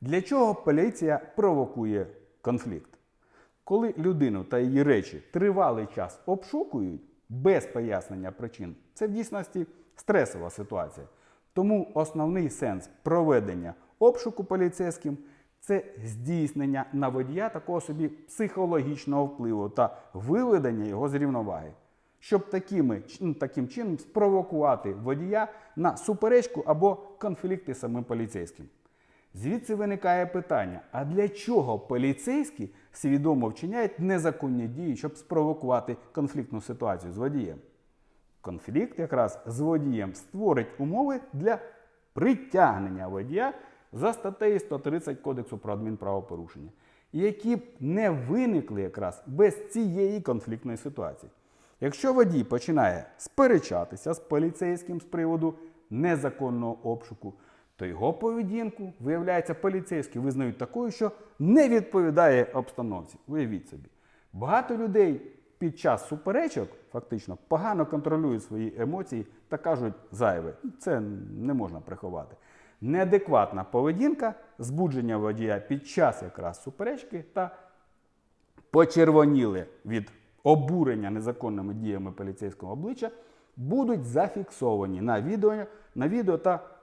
Для чого поліція провокує конфлікт? Коли людину та її речі тривалий час обшукують без пояснення причин, це в дійсності стресова ситуація. Тому основний сенс проведення обшуку поліцейським це здійснення на водія такого собі психологічного впливу та виведення його з рівноваги, щоб такими, ну, таким чином спровокувати водія на суперечку або конфлікти самим поліцейським. Звідси виникає питання: а для чого поліцейські свідомо вчиняють незаконні дії, щоб спровокувати конфліктну ситуацію з водієм? Конфлікт якраз з водієм створить умови для притягнення водія за статтею 130 Кодексу про адмінправопорушення, які б не виникли якраз без цієї конфліктної ситуації. Якщо водій починає сперечатися з поліцейським з приводу незаконного обшуку, то його поведінку, виявляється, поліцейські визнають такою, що не відповідає обстановці. Уявіть собі. Багато людей під час суперечок фактично погано контролюють свої емоції та кажуть зайве. Це не можна приховати. Неадекватна поведінка, збудження водія під час якраз суперечки та почервоніли від обурення незаконними діями поліцейського обличчя, будуть зафіксовані на відео, на відео та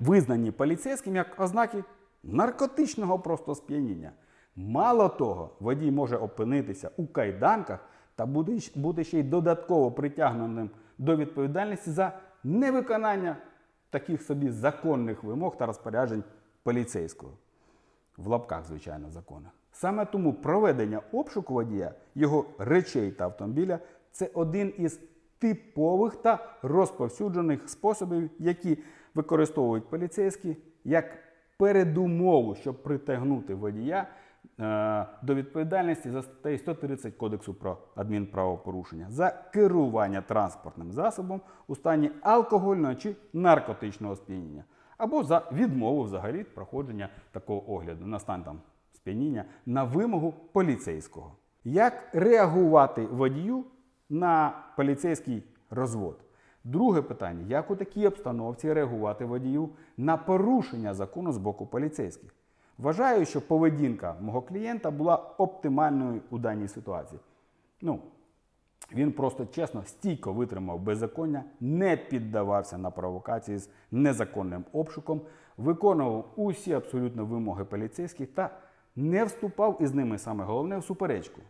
визнані поліцейським як ознаки наркотичного просто сп'яніння. Мало того, водій може опинитися у кайданках та буде ще й додатково притягненим до відповідальності за невиконання таких собі законних вимог та розпоряджень поліцейського. В лапках, звичайно, законах. Саме тому проведення обшуку водія, його речей та автомобіля це один із типових та розповсюджених способів, які використовують поліцейські як передумову, щоб притягнути водія е, до відповідальності за статтею 130 Кодексу про адмінправопорушення за керування транспортним засобом у стані алкогольного чи наркотичного сп'яніння, або за відмову взагалі проходження такого огляду на стан там сп'яніння на вимогу поліцейського. Як реагувати водію на поліцейський розвод? Друге питання: як у такій обстановці реагувати водію на порушення закону з боку поліцейських? Вважаю, що поведінка мого клієнта була оптимальною у даній ситуації. Ну, він просто чесно, стійко витримав беззаконня, не піддавався на провокації з незаконним обшуком, виконував усі абсолютно вимоги поліцейських та не вступав із ними саме головне в суперечку.